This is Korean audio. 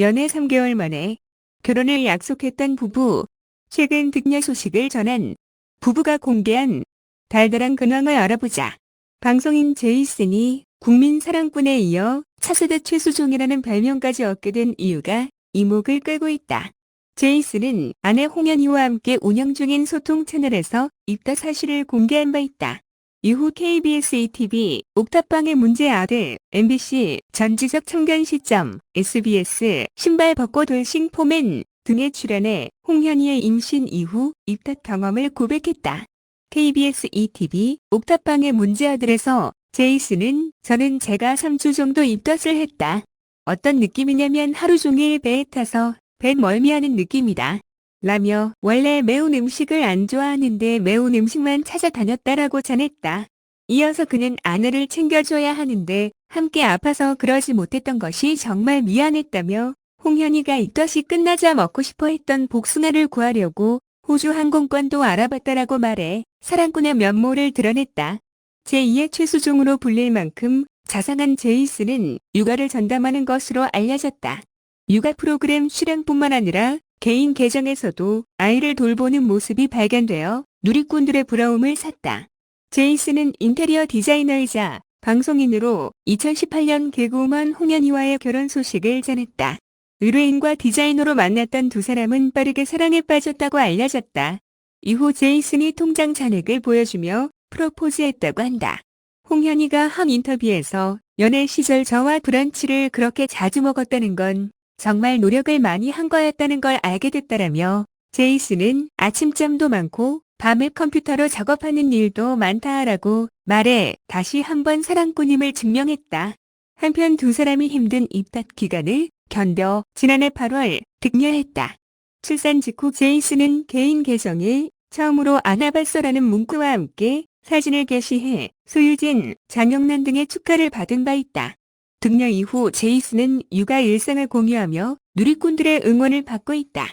연애 3개월 만에 결혼을 약속했던 부부. 최근 득녀 소식을 전한 부부가 공개한 달달한 근황을 알아보자. 방송인 제이슨이 국민 사랑꾼에 이어 차세대 최수종이라는 별명까지 얻게 된 이유가 이목을 끌고 있다. 제이슨은 아내 홍현희와 함께 운영 중인 소통 채널에서 입다 사실을 공개한 바 있다. 이후 KBS ETV, 옥탑방의 문제 아들, MBC, 전지적 청년 시점, SBS, 신발 벗고 돌싱 포맨 등에 출연해 홍현희의 임신 이후 입덧 경험을 고백했다. KBS ETV, 옥탑방의 문제 아들에서 제이슨은 저는 제가 3주 정도 입덧을 했다. 어떤 느낌이냐면 하루 종일 배에 타서 배 멀미하는 느낌이다. 라며 원래 매운 음식을 안 좋아하는데 매운 음식만 찾아다녔다라고 전했다. 이어서 그는 아내를 챙겨줘야 하는데 함께 아파서 그러지 못했던 것이 정말 미안했다며 홍현희가 입덧이 끝나자 먹고 싶어 했던 복숭아를 구하려고 호주 항공권도 알아봤다라고 말해 사랑꾼의 면모를 드러냈다. 제2의 최수종으로 불릴 만큼 자상한 제이슨은 육아를 전담하는 것으로 알려졌다. 육아 프로그램 출연뿐만 아니라 개인 계정에서도 아이를 돌보는 모습이 발견되어 누리꾼들의 부러움을 샀다. 제이슨은 인테리어 디자이너이자 방송인으로 2018년 개그우먼 홍현희와의 결혼 소식을 전했다. 의뢰인과 디자이너로 만났던 두 사람은 빠르게 사랑에 빠졌다고 알려졌다. 이후 제이슨이 통장 잔액을 보여주며 프로포즈했다고 한다. 홍현희가 한 인터뷰에서 연애 시절 저와 브런치를 그렇게 자주 먹었다는 건 정말 노력을 많이 한 거였다는 걸 알게 됐다라며 제이슨은 아침잠도 많고 밤에 컴퓨터로 작업하는 일도 많다라고 말해 다시 한번 사랑꾼임을 증명했다. 한편 두 사람이 힘든 입덧 기간을 견뎌 지난해 8월 득녀했다. 출산 직후 제이슨은 개인 계정에 처음으로 안아봤어라는 문구와 함께 사진을 게시해 소유진, 장영란 등의 축하를 받은 바 있다. 득녀 이후 제이슨은 육아 일상을 공유하며 누리꾼들의 응원을 받고 있다.